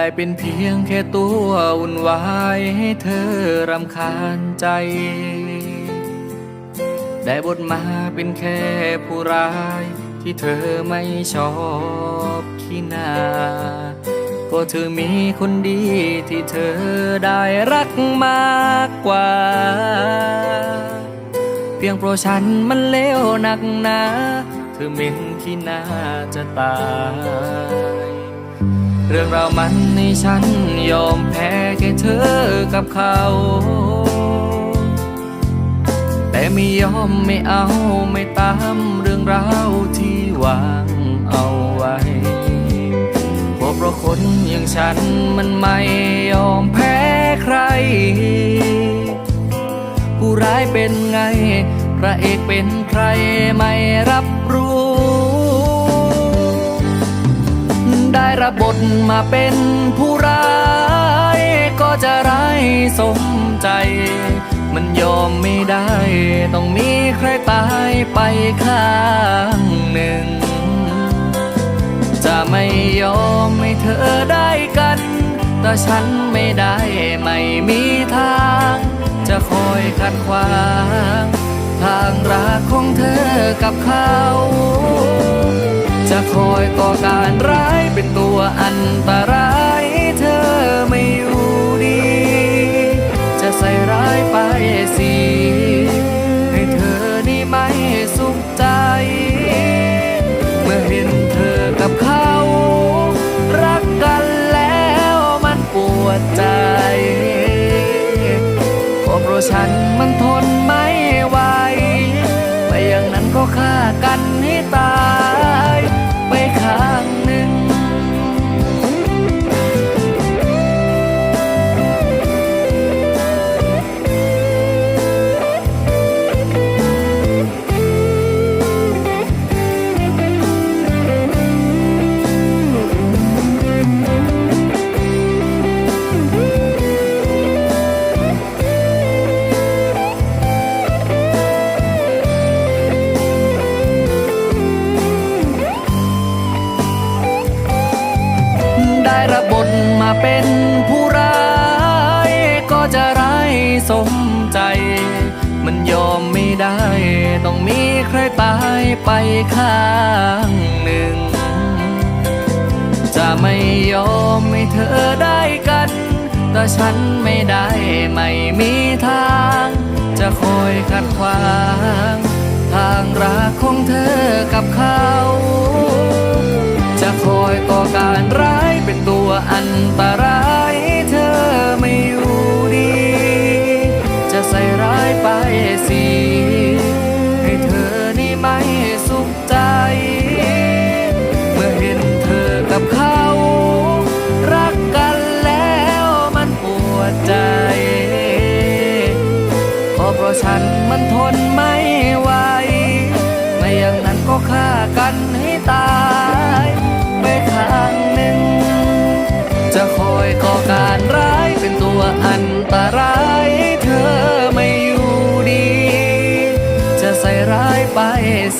ได้เป็นเพียงแค่ตัววุ่นวายให้เธอรำคาญใจ ได้บทมาเป็นแค่ผู้ร้ายที่เธอไม่ชอบขี้หน้าก็เธอมีคนดีที่เธอได้รักมากกว่า เพียงเพราะฉันมันเลวหนักหนา เธอเหม็นขี้หน้าจะตาย เรื่องราวมันในฉันยอมแพ้แค่เธอกับเขา แต่ไม่ยอมไม่เอาไม่ตามเรื่องราวที่วางเอาไว้เพราะเพราะคนอย่างฉันมันไม่ยอมแพ้ใคร ผู้ร้ายเป็นไง พระเอกเป็นใครไม่รับรู้ ได้รับบทมาเป็นผู้ร้าย ก็จะร้ายสมใจ มันยอมไม่ได้ ต้องมีใครตายไปข้างหนึ่ง จะไม่ยอมให้เธอได้กัน แต่ฉันไม่ได้ไม่มีทาง จะคอยขัดขวาง ทางรักของเธอกับเขา ตั ก็จะไร้สมใจ มันยอมไม่ได้ ต้องมีใครตายไปข้างหนึ่ง จะไม่ยอมให้เธอได้กัน แต่ฉันไม่ได้ไม่มีทาง จะคอยขัดขวาง ทางรักของเธอกับเขาจะคอยก่อการร้ายเป็นตัวอันตรายเธอไม่ สีให้เธอนี่ไม่สุขใจ เมื่อเห็นเธอกับเขา รักกันแล้วมันปวดใจเพราะเพราะฉันมันทนไม่ไหวไม่อย่างนั้นก็ฆ่ากัน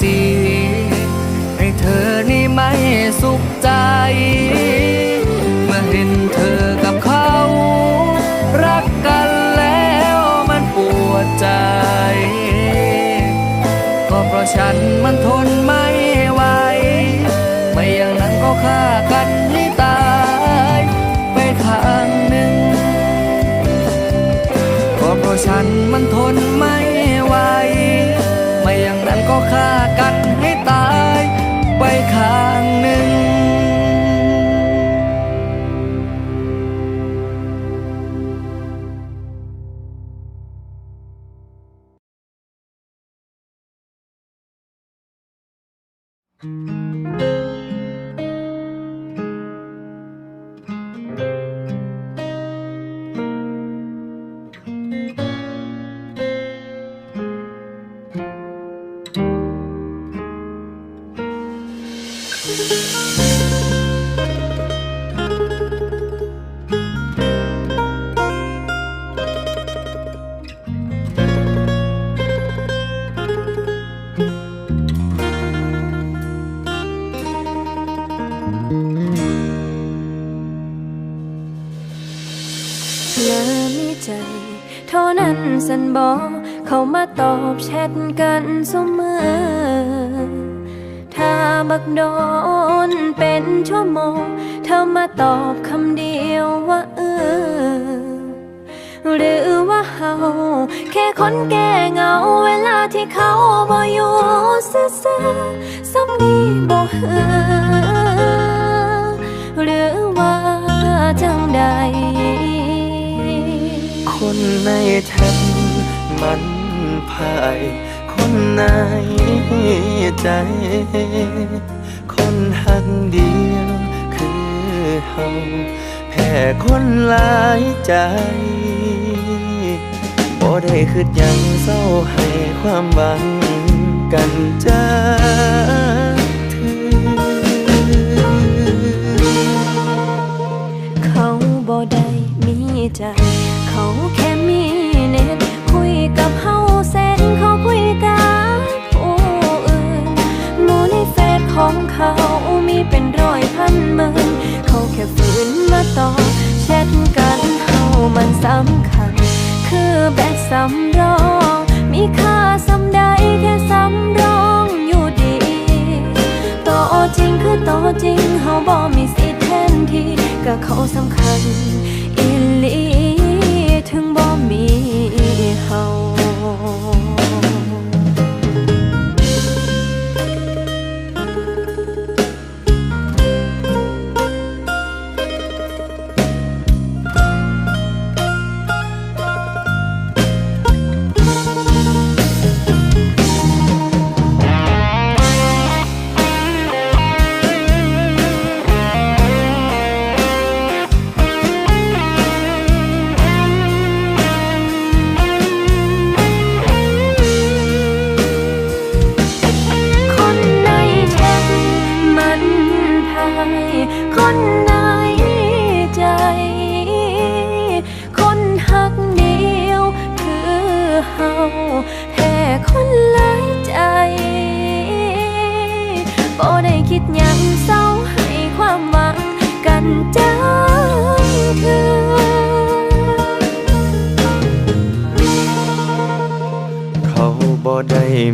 สิ ให้เธอนี่ไม่สุขใจ เมื่อเห็นเธอกับเขา รักกันแล้วมันปวดใจ ก็เพราะฉันมันทน บอกเขามาตอบแชทกันเสมอ ถ้าบักโดนเป็นชั่วโมง เธอมาตอบคำเดียวว่าเออ หรือว่าเฮาแค่คนแก่เงาเวลาที่เขาบ่อยู่ซื่อๆสำนีบ่เหือหรือว่าจังใดคนในแทน มันพายคนในใจ คนหักเดียวคือเฮาแพ้คนหลายใจบ่ได้คืดยังเศร้าให้ความหวังกันจ้า มื่นเขาแค่ฝืนมาตอบแชทกันเฮามันสำคัญ คือแบตสำรอง มีค่าสำใดแค่สำรองอยู่ดีต่อจริงคือต่อจริงเฮาบ่มีสิทธิ์แทนที่ก็เขาสำคัญ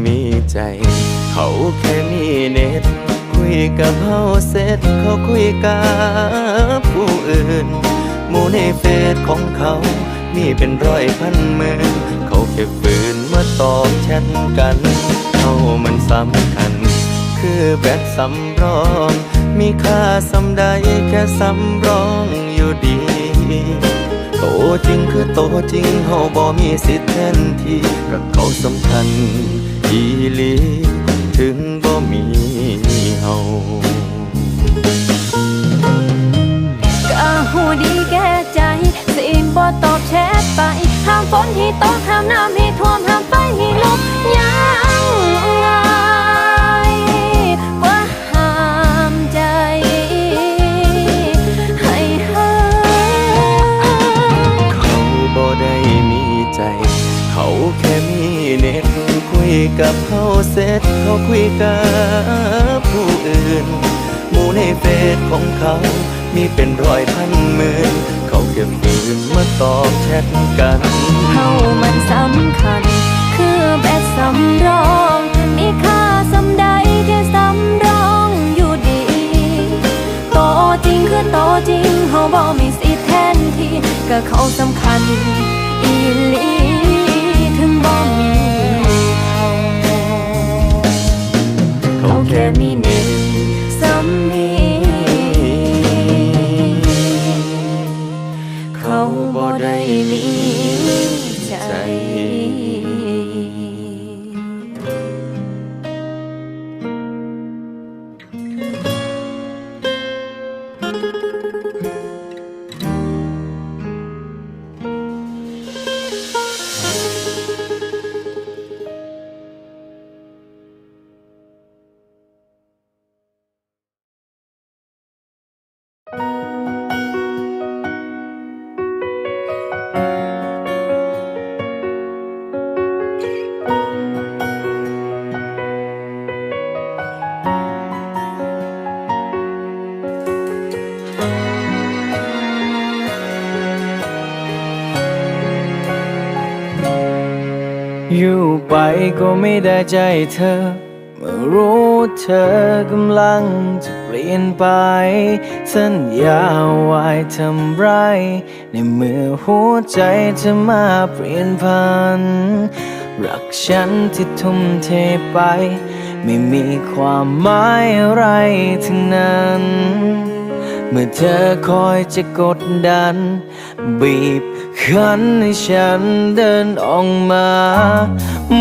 มีใจ เขาแค่มีเน็ต คุยกับเฮาเสร็จเขาคุยกับผู้อื่น หมู่ในเฟซของเขามีเป็นร้อยพันหมื่นเขาแค่ฝืนมาตอบแชทกันเขามันสำคัญ คือแบตสำรอง มีค่าสำใดแค่สำรองอยู่ดีโตจริงคือโตจริงเฮาบ่มีสิทธิ์แทนที่กับเขาสำคัญ อีหลีถึงบ่มีเฮาก็หูดีแก่ใจ สิบ่ตอบแชทไป ห้ามฝนที่ตกห้ามน้ำให้ท่วม ห้ามไฟให้ลุกยา กับเขาเสร็จเขาคุยกับผู้อื่น หมู่ในเฟซของเขา มีเป็นร้อยพันหมื่นเขาแค่ฝืนมาตอบแชทกันเฮามันสำคัญ คือแบตสำรองมีค่าสำใดแค่สำรองอยู่ดีโตจริงคือโตจริงเฮาบ่มีสิทธิ์แทนที่ก็เขาสำคัญ อีลีถึงบ่มี เขาแค่มีหนึ่งสมนิ ไปก็ไม่ได้ใจเธอ เมื่อรู้เธอกำลังจะเปลี่ยนไป สัญญาไว้ทำไร ในเมื่อหัวใจเธอมาเปลี่ยนพัน รักฉันที่ทุ่มเทไป ไม่มีความหมายอะไรทั้งนั้น เมื่อเธอคอยจะกดดัน บีบ คั้นให้ฉันเดินออกมา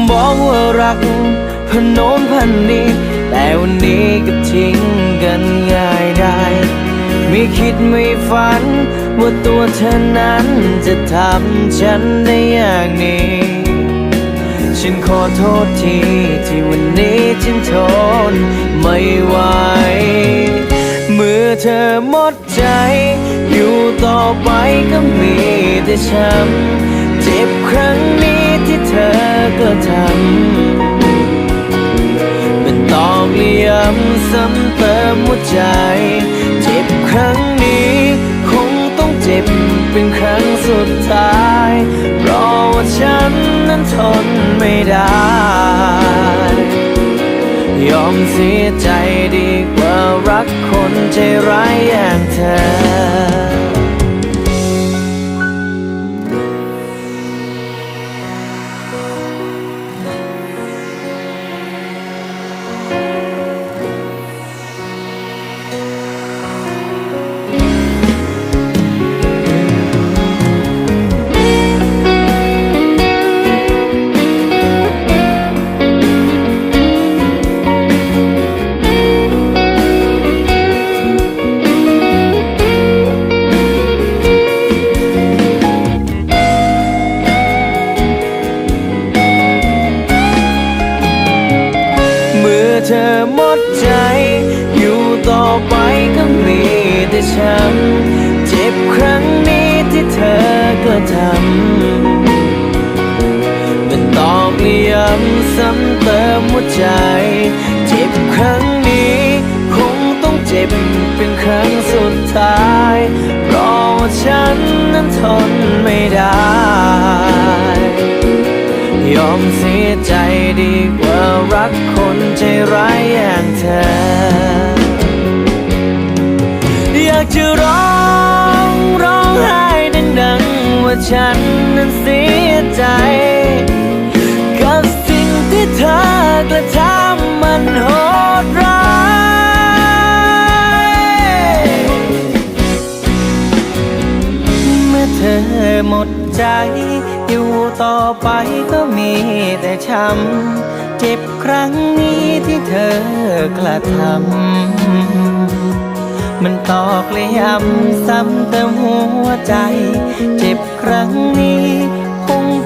บอกว่ารักพนโนนพันนี้ แต่วันนี้ก็ทิ้งกันง่ายได้ไม่คิดไม่ฝัน ว่าตัวเธอนั้นจะทำฉันได้อย่างนี้ ฉันขอโทษทีที่วันนี้ฉันทนไม่ไหวเมื่อเธอหมด ต่อไปก็มีแต่ช้ำเจ็บครั้งนี้ที่เธอก็ทำเป็นตอกเลี่ยมซ้ำเติมหัวใจ เจ็บครั้งนี้คงต้องเจ็บเป็นครั้งสุดท้ายเพราะว่าฉันนั้นทนไม่ได้ ยอมเสียใจดีกว่ารักคนใจร้ายอย่างเธอ หัวใจ เจ็บครั้งนี้ คงต้องเจ็บเป็นครั้งสุดท้ายเพราะว่าฉันนั้นทนไม่ได้ ยอมเสียใจดีกว่ารักคนใจร้ายอย่างเธอ อยากจะร้องร้องไห้ดังๆว่าฉันนั้นเสียใจ ที่เธอกระทำมันโหดร้ายเมื่อเธอหมดใจ อยู่ต่อไปก็มีแต่ช้ำ เจ็บครั้งนี้ที่เธอกระทำมันตอกเลยย้ำซ้ำเติมหัวใจ เจ็บครั้งนี้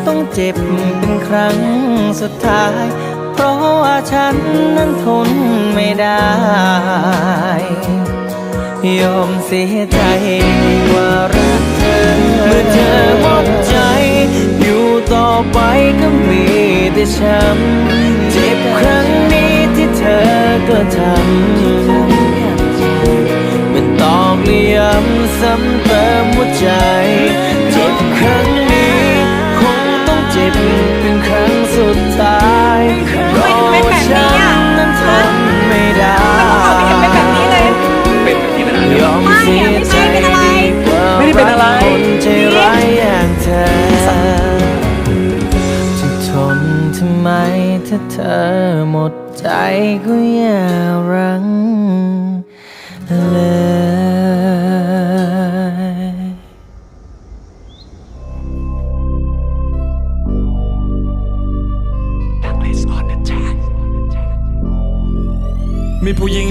ต้องเจ็บเป็นครั้งสุดท้าย เพราะว่าฉันนั้นทนไม่ได้ ยอมเสียใจว่ารักเธอ เมื่อเธอหมดใจ อยู่ต่อไปก็มีแต่ช้ำเจ็บครั้งนี้ที่เธอก็ทำมันตอกเลี่ยมซ้ำเติมหัวใจ เจ็บครั้ง บเป็นครั้งสุดท้ายเพราะว่าฉันนั้นทนไม่ได้เป็นแบบนี้เลย เป็นแบบนี้มานานแล้วยอมเสียใจดีกว่าไม่ได้เป็นอะไรกคนใจร้ายอย่างเธอจะทนทำไมถ้าเธอหมดใจก็อย่ารัง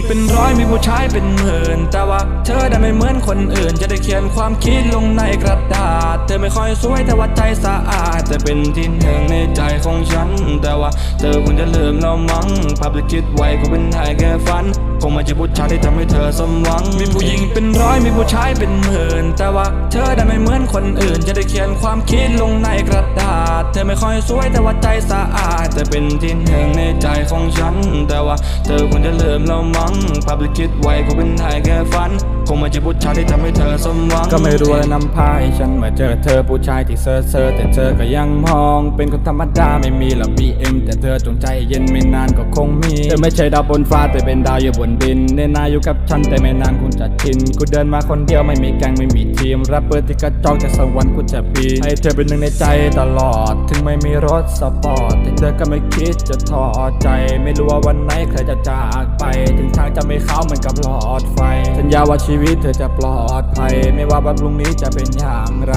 เป็นร้อยมีผู้ชายเป็นหมื่นแต่ว่าเธอได้ไม่เหมือนคนอื่น จะได้เขียนความคิดลงในกระดาษ เธอไม่ค่อยสวยแต่ว่าใจสะอาดจะเป็นที่หนึ่งในใจของฉัน แต่ว่าเธอคงจะลืมเรามั้งภาพที่คิดไว้ก็เป็นแค่แค่ฝัน งไม่ใช่ผู้ชายที่ทำให้เธอสมหวัง มีผู้หญิงเป็นร้อยมีผู้ชายเป็นหมื่น แต่ว่าเธอได้ไม่เหมือนคนอื่น จะได้เขียนความคิดลงในกระดาษ เธอไม่ค่อยสวยแต่ว่าใจสะอาดแต่เป็นที่หนึ่งในใจของฉัน แต่ว่าเธอควรจะเลิมแล้วมั้งภาพที่คิดไว้ก็เป็นแค่แค่ฝัน คงไม่ใช่ผู้ชายที่ทำให้เธอสมหวังก็ไม่รู้เลยนำพาให้ฉันมาเจอเธอผู้ชายที่เซอร์เซอร์แต่เธอก็ยังมอง เป็นคนธรรมดาไม่มีหรอก BM แต่เธอจงใจเย็นไม่นานก็คงมีเธอไม่ใช่ดาวบนฟ้าแต่เป็นดาวอยู่บนดินเนนาอยู่กับฉันแต่ไม่นานคุณจะชินกูเดินมาคนเดียวไม่มีแกงไม่มีทีมรับเปิดที่กระจอกจากสวรรค์กูจะปีนให้เธอเป็นหนึ่งในใจตลอด ถึงไม่มีรถสปอร์ตแต่เธอก็ไม่คิดจะท้อใจ ไม่รู้ว่าวันไหนใครจะจากไป ถึงทางจะไม่เข้าเหมือนกับหลอดไฟสัญญาว่าชีีวิตเธอจะปลอดภัย ไม่ว่าวันพรุ่งนี้จะเป็นอย่างไร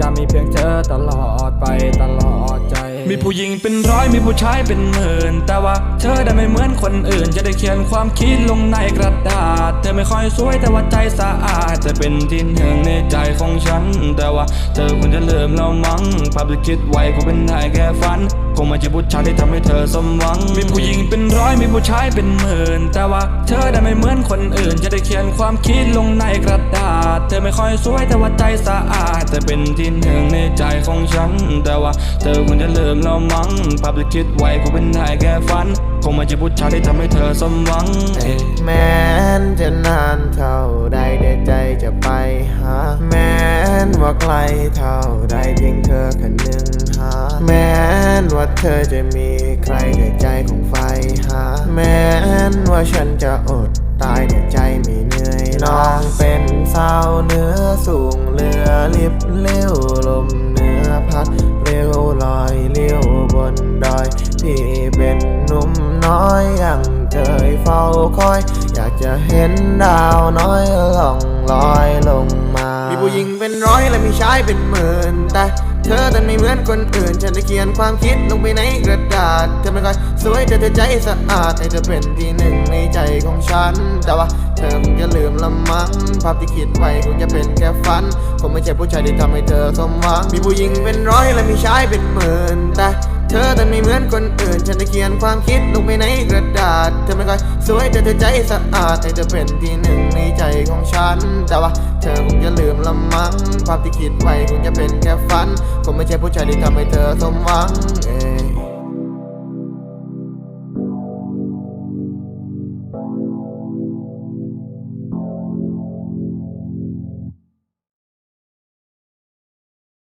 จะมีเพียงเธอตลอดไปตลอดใจ มีผู้หญิงเป็นร้อยมีผู้ชายเป็นหมื่น แต่ว่าเธอได้ไม่เหมือนคนอื่น จะได้เขียนความคิดลงในกระดาษ เธอไม่ค่อยสวยแต่ว่าใจสะอาดจะเป็นที่หนึ่งในใจของฉัน แต่ว่าเธอควรจะเริ่มแล้วมั้งภาพที่คิดไว้คงเป็นได้แค่ฝัน งไม่ใช่ผู้ชายที่ทำให้เธอสมหวัง มีผู้หญิงเป็นร้อยมีผู้ชายเป็นหมื่น แต่ว่าเธอได้ไม่เหมือนคนอื่น จะได้เขียนความคิดลงในกระดาษ เธอไม่ค่อยสวยแต่ว่าใจสะอาดจะเป็นที่หนึ่งในใจของฉัน แต่ว่าเธอควรจะเลิมแล้วมั้งภาพที่คิดไว้คงเป็นได้แค่ฝันคงไม่ใช่ผู้ชายที่ทำให้เธอสมหวังแม้นจะนานเท่าใดเดี๋ยวใจจะไปหา แม้นว่าไกลเท่าใดเพียงเธอค่หนึ่งหา แม้นว่าเธอจะมีใครเดี๋ยวใจของไฟหา แม้นว่าฉันจะอดตายเดี๋ยวใจไม่เหนื่อยน้องเป็นสาวเนื้อสูงเรือลิบเลี้ยวลมเหนื้อพัดเร็วลอยเลี้ยวบนดอย พี่เป็น หนุ่มน้อยยังเคยเฝ้าคอย อยากจะเห็นดาวน้อยล่องลอยลงมา มีผู้หญิงเป็นร้อยและมีชายเป็นหมื่นแต่เธอดันไม่เหมือนคนอื่น ฉันได้เขียนความคิดลงไปในกระดาษ เธอไม่ค่อยสวยแต่เธอใจสะอาดให้เธอเป็นที่หนึ่งในใจของฉัน แต่ว่าเธอคงจะลืมละมั้ง ภาพที่คิดไว้คงจะเป็นแค่ฝัน คงไม่ใช่ผู้ชายที่ทำให้เธอสมหวัง มีผู้หญิงเป็นร้อยและมีชายเป็นหมื่นแต่ เธอแต่ไม่เหมือนคนอื่น ฉันได้เขียนความคิดลงไปในกระดาษ เธอไม่ค่อยสวยแต่เธอใจสะอาดให้เธอเป็นที่หนึ่งในใจของฉัน แต่ว่าเธอคงจะลืมละมั้งภาพที่คิดไว้คงจะเป็นแค่ฝัน คงไม่ใช่ผู้ชายที่ทำให้เธอสมหวังเอง